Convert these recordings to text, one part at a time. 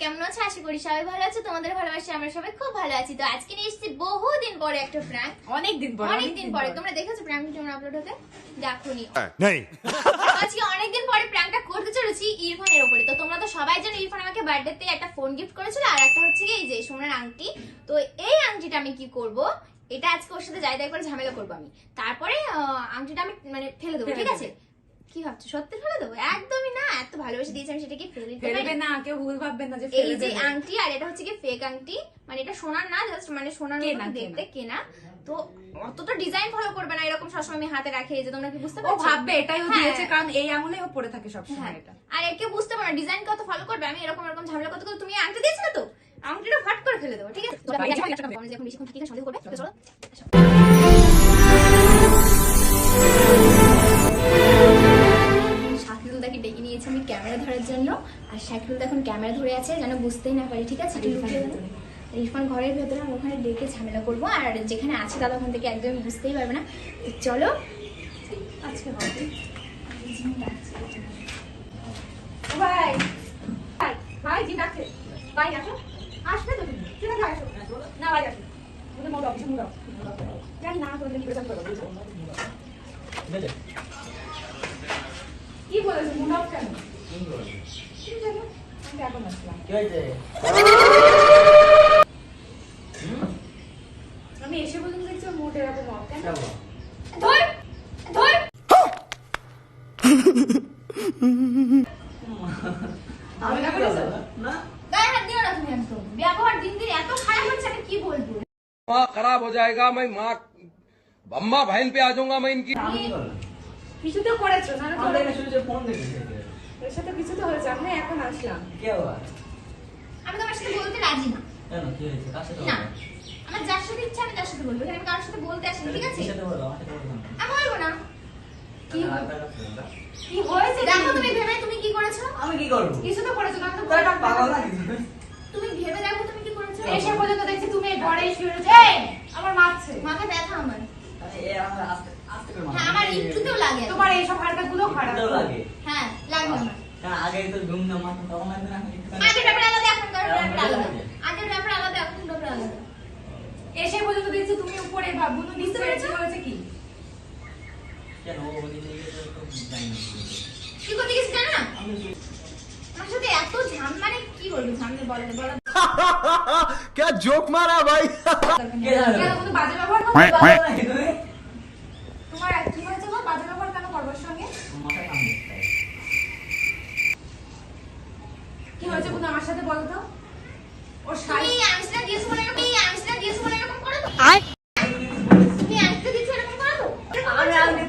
কেমন আছো? আশা করি সবাই ভালো আছো। তোমাদের ভালোবাসি আমরা সবাই খুব ভালো আছি। তো আজকে নিয়ে এসেছি বহুদিন পরে একটা প্র্যাঙ্ক অনেক দিন পর অনেক দিন পরে। তোমরা দেখেছ প্র্যাঙ্ক ভিডিও আপলোড হতে? দেখোনি। नहीं আজকে অনেকদিন পরে প্র্যাঙ্কটা করতে চলেছি ইরফানের উপরে। তো তোমরা তো সবাই জানো ইরফান আমাকে বার্থডেতে একটা ফোন গিফট করেছিল আর একটা হচ্ছে কি এই যে সোনার আংটি। তো এই আংটিটা আমি কি করব? এটা আজকে ওর সাথে যাই যাই করে ঝামেলা করব আমি। তারপরে আহ, আংটিটা আমি মানে ফেলে দেবো ঠিক আছে। কি ভাবছ? সত্যি ফেলে দেবো? একদমই না। এত ভালোবেসে দিয়েছি আমি সেটাকে ফেলে দিতে ফেলবে পারি না কেউ ভুল ভাববেন না যে এই যে আংটি আর এটা হচ্ছে কি ফেক আংটি মানে এটা সোনার না জাস্ট মানে সোনার মতো দেখতে কেনা। তো অতটা ডিজাইন ফলো করবে না এরকম সবসময় আমি হাতে রাখি এই যে তোমরা কি বুঝতে পারছ? ভাববে এটাই ও হ্যাঁ। দিয়েছে কারণ এই আঙুলে ও পড়ে থাকে সবসময় হ্যাঁ। এটা। আর একে বুঝতে পারো ডিজাইন কত ফলো করবে? আমি এরকম এরকম ঝামেলা কত তুমি আংটি দিয়েছিলে তো? আংটিটা ফাট করে ফেলে দেবো ঠিক আছে? যখন বেশিক্ষণ থেকে সন্দেহ করবে? তো চলো। আর তো এখন ক্যামেরা ধরে আছে যেন বুঝতেই না পারি ঠিক আছে? ইরফান ঘরের ভেতরে আমি ওখানে ডেকে ঝামেলা করব আর যেখানে আছে দাদা ওখান থেকে একদম বুঝতেই পারবে না। তো চলো আজকে হবে। ও ভাই ভাই ভাই জি ডাকছে। ভাই আসো। আসবে তো তুমি ঠিক আছে আসো। না ভাই আসো। ওদের অফিসে মোড় জানি না করে কি বলেছে মোড় কেন? আমি এখন আসলাম কি হয়েছে আমি এসে পর্যন্ত দেখছি ওর মোট এরকম অফ কেন যাবো ধর ধর আমি না করেছো? না গায়ে হাত দিও না তুমি একদম ব্যবহার দিন দিন এত খারাপ হচ্ছে আমি কি বলবো माँ खराब हो जाएगा मैं माँ अम्मा बहन पे आ जाऊंगा मैं इनकी আমি কি করলাম কিছু তো করেছো না আমি দেখে শুনেছি ফোন দেখেছি এর সাথে কিছু তো হয়েছে। আমি এখন আসলাম। কে আমি তোমার সাথে বলতে রাজি না। কেন? কি হয়েছে? কার সাথে না আমার যার সাথে ইচ্ছা আমি তার সাথে বলব। এখানে আমি কারোর সাথে বলতে আসিনি ঠিক আছে? সাথে বলব? আমার সাথে বলব আমি বলব না। কি হয়েছে? দেখো তুমি ভেবে তুমি কি করেছ? আমি কি করব? কিছু তো করেছ না তো একটা পাগল নাকি তুমি? ভেবে দেখো তুমি কি করেছ। এসে পর্যন্ত দেখছি তুমি ঘরে এসে রয়েছে। এই, আমার মারছে। মাথা ব্যথা আমার। আরে এ আমার আস্তে আস্তে করে হ্যাঁ আমার একটুতেও লাগে। তোমার এইসব হারকাতগুলো খারাপ। লাগে। হ্যাঁ। আগে তো ঘুম না মাথা তখন লাগবে না এখন একটুখানি- আগের ব্যাপারে আলাদা এখনকার ব্যাপারে আলাদা আগের ব্যাপারে আলাদা এখনকার ব্যাপারে আলাদা এসে পর্যন্ত দেখছি তুমি উপরে ভাবুন বুঝতে পেরেছি হয়েছে কি কেন ও ওদিকে গিয়ে তো তো জানি না কি হয়েছে। কি করতে গেছি জানো না আমি আমার সাথে এত ঝাম মানে কি বলবো ঝামলে বলে বলা क्या जोक मारा भाई কে জানে? কেন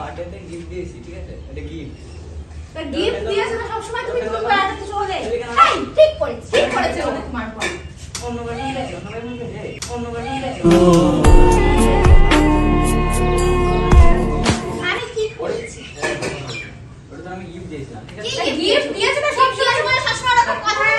বার্থডেতে গিফট দিয়েছি ঠিক আছে? এটা গিফট গিফট দিয়েছ না সবসময় তুমি তুলবা এত কিছু এই ঠিক করেছি ঠিক করেছে তোমার পর। অন্য বাড়ি গেছে অন্য বাড়ি গেছে অন্য বাড়ি গেছে আমি কি করেছি? ওটা তো আমি গিফট দিয়েছিলাম ঠিক আছে? gift দিয়েছে? না সবসময়? সবসময় সবসময় ওরকম কথা বলে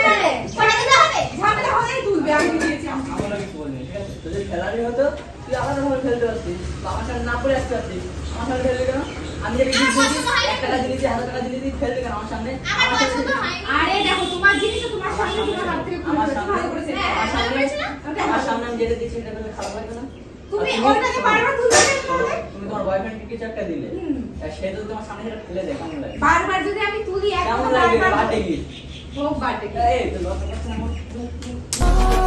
ওটা দিতে হবে? ঝামেলা হলেই তুলবে আংটি দিয়েছি আমি আমরা কিছু বলিনি ঠিক আছে? তোদের খেলারই হতো? তুই আলাদা ভাবে খেলতে পারতিস বা আমার সাথে না পড়ে আসতে পারতিস আমার সাথে খেলবি কেন? আমি যদি গিফট আমার দিয়েছি এক টাকা দিয়েছি হাজার টাকা দিয়েছি খেলবি কেন আমার সামনে? আমার আমার সাথে পছন্দ হয়নি আরে দেখো তোমার জিনিস তো তোমার সামনে তোমার হাত থেকে আমার সামনে ভালো হ্যাঁ, আমার সামনে আমার সামনে আমি যেটা দিচ্ছি সেটা করলে খারাপ লাগবে না। তুমি বারবার তাহলে? তুমি তোমার বয়ফ্রেন্ডকে কিছু একটা দিলে সে যদি তোমার সামনে সেটা ফেলে দেয় কেমন লাগে? বারবার যদি আমি তুলি কেমন বাটে গিফট হোক এই তো করছে না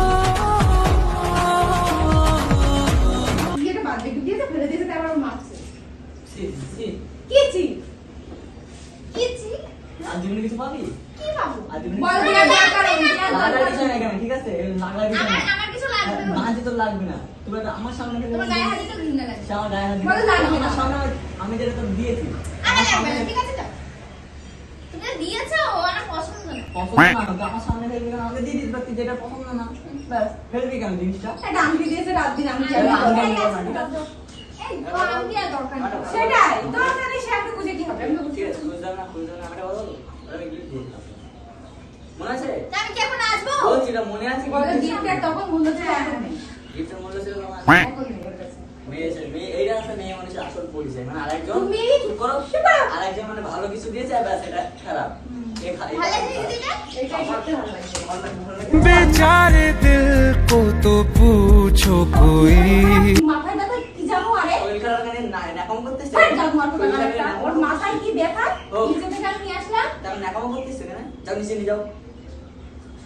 লাগবে না তুমি তো আমার সামনে ফেলে তোমার গায়ে হাতে তো ঘৃণা লাগে সে গায়ে হাত বলো আমার সামনে আমি- আমি যেটা তো দিয়েছি আরে লাগবে না ঠিক আছে যাও তুমি দিয়েছ ও আমার পছন্দ না। পছন্দ না আমার সামনে ফেলবি আমাকে দিয়ে দিস বাকি যেটা পছন্দ না ব্যাস ফেলবি কেন জিনিসটা? একটা আংটি দিয়েছে? রাত দিন আমি এই জানি আংটি এই নিবো না, আছে, ঠিক আছে? এই ও আমি আর দরকার নেই। সেটাই দরকার নেই সে একটা বুঝে কি হবে? আমি তো বুঝতে ঠিক আছে না খুঁজে না আমি একটা আমি গিফট দিয়ে মনে আছে? আমি কি এখন আসব? বলছি না মনে আছে বলো গিফটের তখন এখন নেই। গিফটের মূল্য ছিল তোমার এখন নেই ওর কাছে। মেয়ে ছে- মেয়ে এইটা আছে মেয়ে মানুষের আসল পরিচয় মানে আরেকজন তুমি চুপ করো চুপ করো। আরেকজন মানে ভালো কিছু দিয়েছে আর ব্যাস এটা খারাপ এ খা- ভালো এটা লাগছে খারাপ। দিদিটা এইটাই সত্যি ভালো লাগছে ভালো লাগে, ভালো লাগে। बेचारे दिल को तो पूछो कोई মাথায় ব্যথা কি জানো আরে শরীর খারাপ কেন না- ন্যাকামো করতেছে? ছাড় জানো আর শরীর খারাপ একটা। কেন ওর ন্যাকামো? মাথায় কি ব্যথা ও। নিজে থেকে আমি নিয়ে আসলাম তাহলে ন্যাকামো করতেছে কেন? যাও নিচে নিয়ে যাও।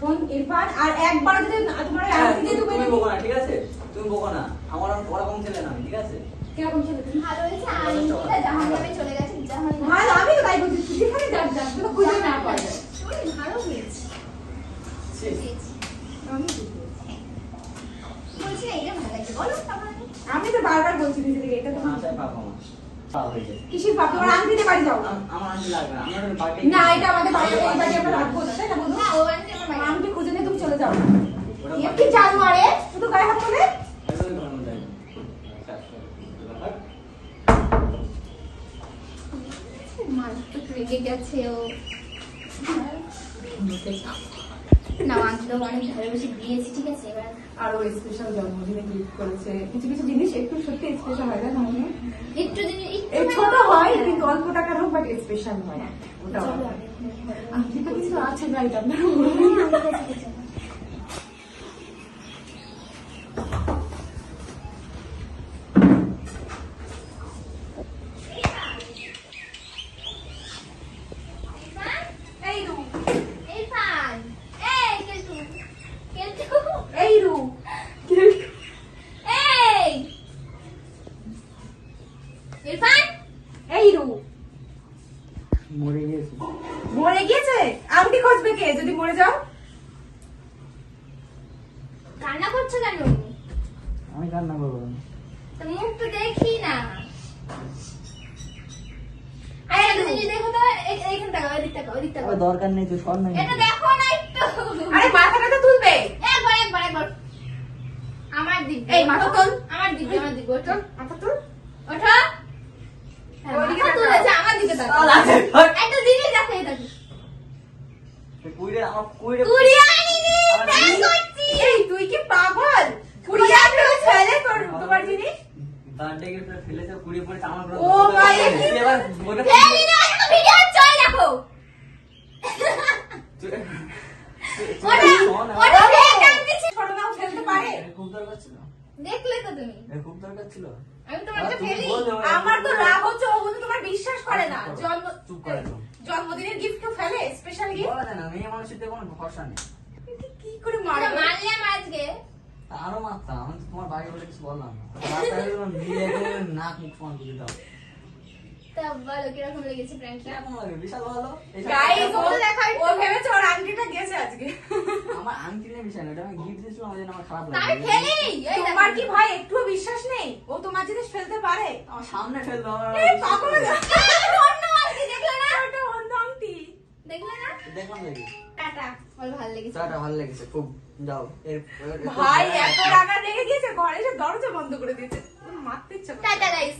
শোন ইরফান আর একবার যদি তোমার ওই হ্যাঁ, দিয়ে তুমি বকো না, ঠিক আছে? তুমি বকো না। আমার আর ওরকম ছেলে না আমি, ঠিক আছে? কেমন ছিল? তুমি ভালো হয়েছে আইনটা জাহান নামে চলে গেছে জাহান ভালো আমি তো তাই বলছি তুমি খুঁজে না পাবে শরীর ভালো হয়েছে। আমি বলছি এটা ভালো লাগছে বলো আমি তো বারবার বলছি থেকে এটা তোমার। কিসের পাপ বাড়ি যাও। আমার আন্টি লাগবে না। আমার না এটা আমাদের বাড়ি আমাদের এই বাড়ি আমরা রাখব না তাই না বন্ধু না ও বাড়িতে আমার বাড়ি আংটি খুঁজে এ কি শুধু গায়ে হাত তোলে? রেগে গেছে ও। না অনেক ভালোবেসে দিয়েছি ঠিক আছে? এবার আরও স্পেশাল জন্মদিনে গিফট করেছে। কিছু কিছু জিনিস একটু সত্যি স্পেশাল হয় না মনে? একটু দিন একটু ছোট হয় কিন্তু অল্প টাকার হোক বাট স্পেশাল হয়। ওটা তো কিছু আছে আপনার ইরফান? এই রু ইরফান, এই কেলটু, কেলটু, এই রু এই! ইরফান? এই রু মরে গিয়েছি মরে গিয়েছে আংটি খুঁজবে কে? যদি মরে যাও? কান্না করছ কেন আমি কান্না করব তো মুখ তো দেখি না। দেখো তো এ- এইখানে তাকাও এদিক তাকাও এদিক তাকাও ওই দরকার নেই তুই সর না এটা দেখো না একটু। আরে মাথাটা তো তুলবে। একবার একবার একবার। আমার দিক এই মাথা তোল। আমার দিক আমার দিক ওঠো। মাথা তুল। ওঠো। হ্যাঁ, মাথা তুলেছে আমার দিকে তাকাও আল্লাহ, ধর। একটা জিনিস দেখো এই দেখো আমার কুড়ি কুড়ি আনিনি আমার করছি। এই তুই কি পাগল? কুড়িয়ে আনতে ছেলে তোর তোমার জিনিস। বার্থডে গিফট ফেলেছে কুড়ি পরে আমার ও ভাই, এবার ওটা ফেলি না একটা ভিডিও চল দেখো। তুই- তুই- তুই ওটা ওটা ফেক আনতে ছোট নাও ফেলতে পারে? খুব দরকার ছিল। দেখলে তো তুমি। এর খুব দরকার ছিল। আমি তোমাকে ফেলি। আমার তো রাগ হচ্ছে ও বন্ধু তোমার বিশ্বাস করে না। জন্ম চুপ করে তো। জন্মদিনের গিফট কেউ ফেলে স্পেশাল গিফট বলা যায় না মেয়ে মানুষের দিয়ে কোনো ভরসা নেই। কি করে মারবে? মারলাম আজকে। আরও মারতাম আমি তোমার বাড়ি বলে কিছু বললাম না। নাক মুখ ফোন করে দাও। তা বলো কীরকম লেগেছে প্র্যাঙ্কটা কেমন লাগে? বিশাল ভালো। এইসব ও দেখাই ও ভেবেছে ওর আংটিটা গেছে আজকে। আমার আংটি নিয়ে বিষয় না এটা আমি গিফট দিয়েছিলাম আমার জন্য আমার খারাপ তা আমি লাগে। তোমার কি ভাই একটু বিশ্বাস নেই? ও তোমার জিনিস ফেলতে পারে? আমার সামনে ফেলল আমার এই পাগল এই, অন্য আজকে দেখলে না ওটা অন্য আংটি দেখলে না দেখলাম নাকি টাটা ভালো লেগেছে। টাটা ভালো লেগেছে খুব যাও এর ভাই এত টাকা রেখে গিয়েছে ঘরে এসে দরজা বন্ধ করে দিয়েছে। মারতে ইচ্ছা টাটা গাইস